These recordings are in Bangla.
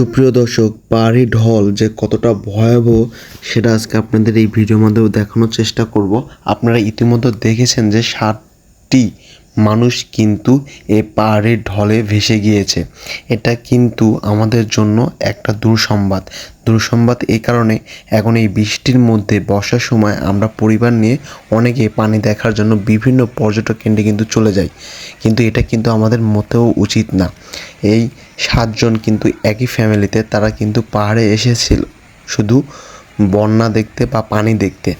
সুপ্রিয় দর্শক, পাহাড়ি ঢল যে কতটা ভয়াবহ, সেটা আজকে আপনাদের এই ভিডিওর মাধ্যমে দেখানোর চেষ্টা করব। আপনারা ইতিমধ্যে দেখেছেন যে ষাটটি মানুষ কিন্তু এই পাহাড়ের ঢলে ভেসে গিয়েছে। এটা কিন্তু আমাদের জন্য একটা দুঃসংবাদ। দুঃসংবাদ এই কারণে এখন এই বৃষ্টির মধ্যে বর্ষার সময় আমরা পরিবার নিয়ে অনেকে পানি দেখার জন্য বিভিন্ন পর্যটক কেন্দ্রে কিন্তু চলে যাই। কিন্তু এটা কিন্তু আমাদের মতেও উচিত না। এই সাতজন কিন্তু একই ফ্যামিলিতে তারা কিন্তু পাহাড়ে এসেছিল। শুধু বন্যা দেখতে বা পানি দেখতে।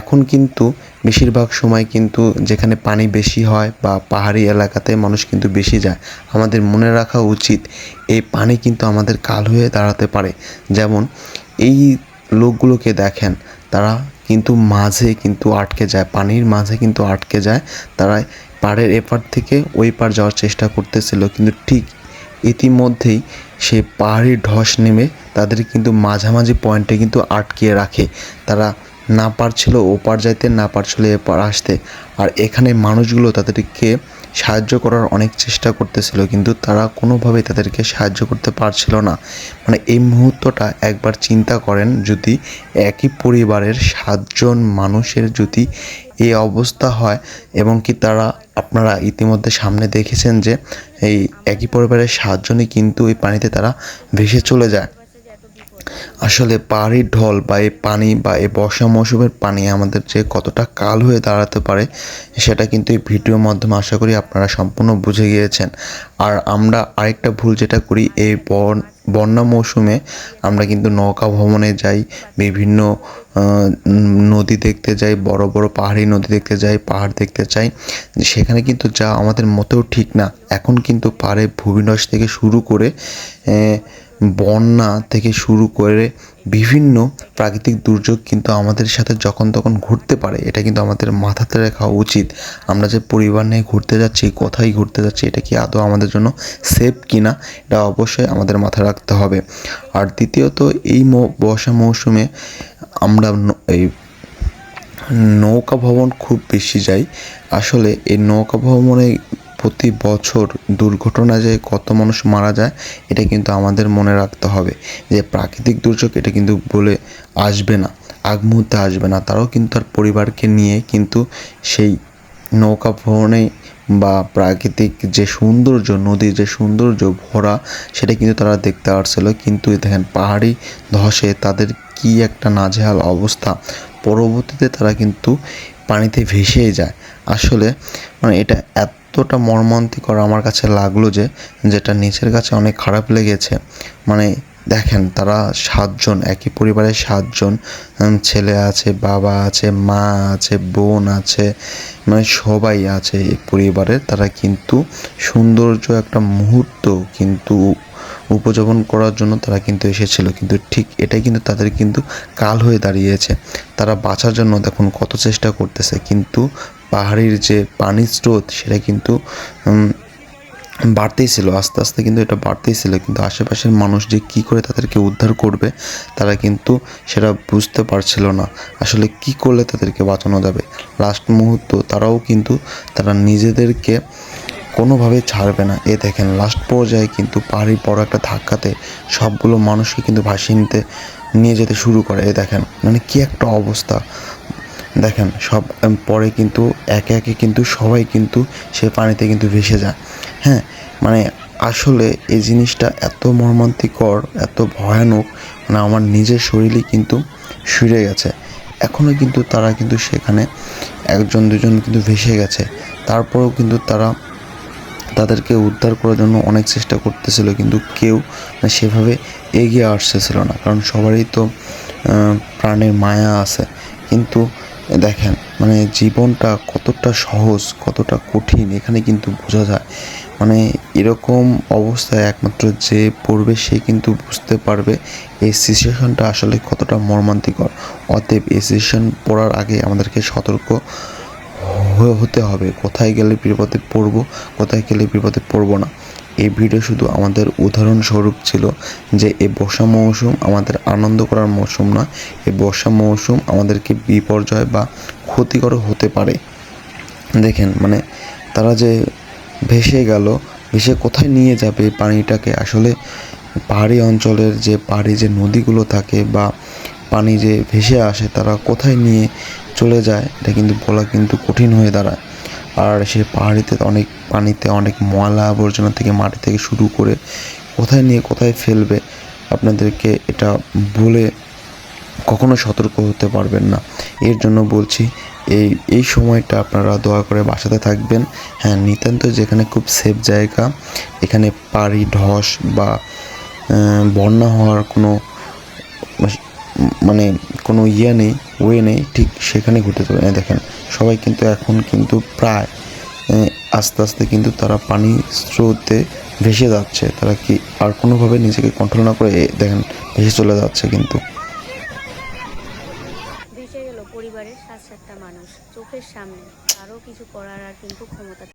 এখন কিন্তু বেশিরভাগ সময় কিন্তু যেখানে পানি বেশি হয় বা পাহাড়ি এলাকাতে মানুষ কিন্তু বেশি যায়, আমাদের মনে রাখা উচিত এই পানি কিন্তু আমাদের কাল হয়ে দাঁড়াতে পারে। যেমন এই লোকগুলোকে দেখেন, তারা কিন্তু মাঝে কিন্তু আটকে যায়, পানির মাঝে কিন্তু আটকে যায়। তারা পাড়ের এপার থেকে ওই পার যাওয়ার চেষ্টা করতেছিল, কিন্তু ঠিক ইতিমধ্যেই সে পাহাড়ি ধস নেমে তাদের কিন্তু মাঝামাঝি পয়েন্টে কিন্তু আটকিয়ে রাখে। তারা না পারছিল ওপার যাইতে, না পারছিল এপার আসতে। আর এখানে মানুষগুলো তাদেরকে সাহায্য করার অনেক চেষ্টা করতেছিল, কিন্তু তারা কোনোভাবেই তাদেরকে সাহায্য করতে পারছিল না। মানে এই মুহূর্তটা একবার চিন্তা করেন, যদি একই পরিবারের সাতজন মানুষের যদি এই অবস্থা হয়, এবং কি তারা, আপনারা ইতিমধ্যে সামনে দেখেছেন যে, এই একই পরিবারের সাতজনই কিন্তু এই পানিতে তারা ভেসে চলে যায়। আসলে পাহাড়ির ঢল বা এই পানি বা এই বর্ষা মৌসুমের পানি আমাদের যে কতটা কাল হয়ে দাঁড়াতে পারে, সেটা কিন্তু এই ভিডিওর মাধ্যমে আশা করি আপনারা সম্পূর্ণ বুঝে গিয়েছেন। আর আমরা আরেকটা ভুল যেটা করি, এই বন, বন্যা মৌসুমে আমরা কিন্তু নৌকা ভ্রমণে যাই, বিভিন্ন নদী দেখতে যাই, বড় বড় পাহাড়ি নদী দেখতে যাই, পাহাড় দেখতে চাই, সেখানে কিন্তু যা আমাদের মতেও ঠিক না। এখন কিন্তু পাহাড়ে ভূমিধস থেকে শুরু করে বন্যা থেকে শুরু করে বিভিন্ন প্রাকৃতিক দুর্যোগ কিন্তু আমাদের সাথে যখন তখন ঘুরতে পারে, এটা কিন্তু আমাদের মাথাতে রাখা উচিত। আমরা যে পরিবার নিয়ে ঘুরতে যাচ্ছি, কোথায় ঘুরতে যাচ্ছি, এটা কি আদৌ আমাদের জন্য সেফ কিনা, এটা অবশ্যই আমাদের মাথায় রাখতে হবে। আর দ্বিতীয়ত, এই বর্ষা মৌসুমে আমরা ন- এই নৌকা ভ্রমণ খুব বেশি যাই। আসলে এই নৌকা ভ্রমণে প্রতি বছর দুর্ঘটনা যে কত মানুষ মারা যায়, এটা কিন্তু আমাদের মনে রাখতে হবে। যে প্রাকৃতিক দুর্যোগ এটা কিন্তু বলে আসবে না, আগ মুহূর্তে আসবে না। তারাও কিন্তু তার পরিবারকে নিয়ে কিন্তু সেই নৌকা ভ্রমণে বা প্রাকৃতিক যে সৌন্দর্য, নদীর যে সৌন্দর্য ভরা, সেটা কিন্তু তারা দেখতে আসছিল। কিন্তু দেখেন পাহাড়ি ধসে তাদের কি একটা নাজেহাল অবস্থা। পরবর্তীতে তারা কিন্তু পানিতে ভেসেই যায়। আসলে মানে এটা এতটা মর্মান্তিকর আমার কাছে লাগল যে, যেটা নিচের কাছে অনেক খারাপ লেগেছে। মানে দেখেন, তারা সাতজন, একই পরিবারের সাতজন ছেলে আছে, বাবা আছে, মা আছে, বোন আছে মানে সবাই আছে এই পরিবারের তারা কিন্তু সৌন্দর্য একটা মুহূর্ত কিন্তু উপযাপন করার জন্য তারা কিন্তু এসেছিল। কিন্তু ঠিক এটাই কিন্তু তাদের কিন্তু কাল হয়ে দাঁড়িয়েছে। তারা বাঁচার জন্য দেখুন কত চেষ্টা করতেছে। কিন্তু পাহাড়ির যে পানির স্রোত, সেটা কিন্তু বাড়তেই ছিল, আস্তে আস্তে কিন্তু এটা বাড়তেই ছিল, কিন্তু আশেপাশের মানুষ যে কী করে তাদেরকে উদ্ধার করবে, তারা কিন্তু সেটা বুঝতে পারছিল না। আসলে কি করলে তাদেরকে বাঁচানো যাবে? লাস্ট মুহূর্ত, তারাও কিন্তু, তারা নিজেদেরকে কোনোভাবে ছাড়বে না। এ দেখেন লাস্ট পর্যায়ে কিন্তু পাহাড়ি বড় একটা ধাক্কাতে সবগুলো মানুষকে কিন্তু ভাসিয়ে নিতে, নিয়ে যেতে শুরু করে। এ দেখেন মানে কি একটা অবস্থা। দেখেন, সব পরে কিন্তু একে একে কিন্তু সবাই কিন্তু সে পানিতে কিন্তু ভেসে যায়। হ্যাঁ মানে আসলে এই জিনিসটা এত মর্মান্তিকর, এত ভয়ানক মানে আমার নিজের শরীরই কিন্তু শুয়ে গেছে। এখনও কিন্তু তারা কিন্তু সেখানে একজন, দুজন কিন্তু ভেসে গেছে। তারপরেও কিন্তু তারা তাদেরকে উদ্ধার করার জন্য অনেক চেষ্টা করতেছিল, কিন্তু কেউ মানে সেভাবে এগিয়ে আসতেছিল না। কারণ সবারই তো প্রাণের মায়া আছে। কিন্তু দেখেন মানে জীবনটা কতটা সহজ, কতটা কঠিন, এখানে কিন্তু বোঝা যায়। মানে এরকম অবস্থায় একমাত্র যে পড়বে সে কিন্তু বুঝতে পারবে এই সিচুয়েশনটা আসলে কতটা মর্মান্তিকর। অতএব এই সিচুয়েশন পড়ার আগে আমাদেরকে সতর্ক হতে হবে। কোথায় গেলে বিপদে পড়ব, কোথায় গেলে বিপদে পড়ব না। এই ভিডিও শুধু আমাদের উদাহরণস্বরূপ ছিল যে এই বর্ষা মৌসুম আমাদের আনন্দ করার মৌসুম নয়, এই বর্ষা মৌসুম আমাদেরকে বিপর্যয় বা ক্ষতিকর হতে পারে। দেখেন মানে তারা যে ভেসে গেল, ভেসে কোথায় নিয়ে যাবে পানিটাকে? আসলে পাহাড়ি অঞ্চলের যে পাহাড়ি যে নদীগুলো থাকে বা পানি যে ভেসে আসে, তারা কোথায় নিয়ে চলে যায়? এটা কিন্তু বলা কিন্তু কঠিন হয়ে দাঁড়ায়। আর সে পাহাড়িতে অনেক পানিতে অনেক ময়লা আবর্জনা থেকে মাটি থেকে শুরু করে কোথায় নিয়ে কোথায় ফেলবে, আপনাদেরকে এটা বলে কখনো সতর্ক হতে পারবেন না। এর জন্য বলছি, এই এই সময়টা আপনারা দয়া করে বাসাতে থাকবেন। হ্যাঁ নিতান্ত যেখানে খুব সেফ জায়গা, এখানে পাড়ি, ধস বা বন্যা হওয়ার কোনো মানে কোনো ইয়ে নেই ওয়ে নেই, ঠিক সেখানে ঘুরতে পারে দেখেন, সবাই কিন্তু এখন কিন্তু প্রায় আস্তে আস্তে কিন্তু তারা পানি স্রোতে ভেসে যাচ্ছে। তারা কি আর কোনোভাবে নিজেকে কন্ট্রোল না করে দেখেন, ভেসে চলে যাচ্ছে কিন্তু। পরিবারের সাত সাতটা মানুষ, চোখের সামনে কারও কিছু করার আর কিন্তু ক্ষমতা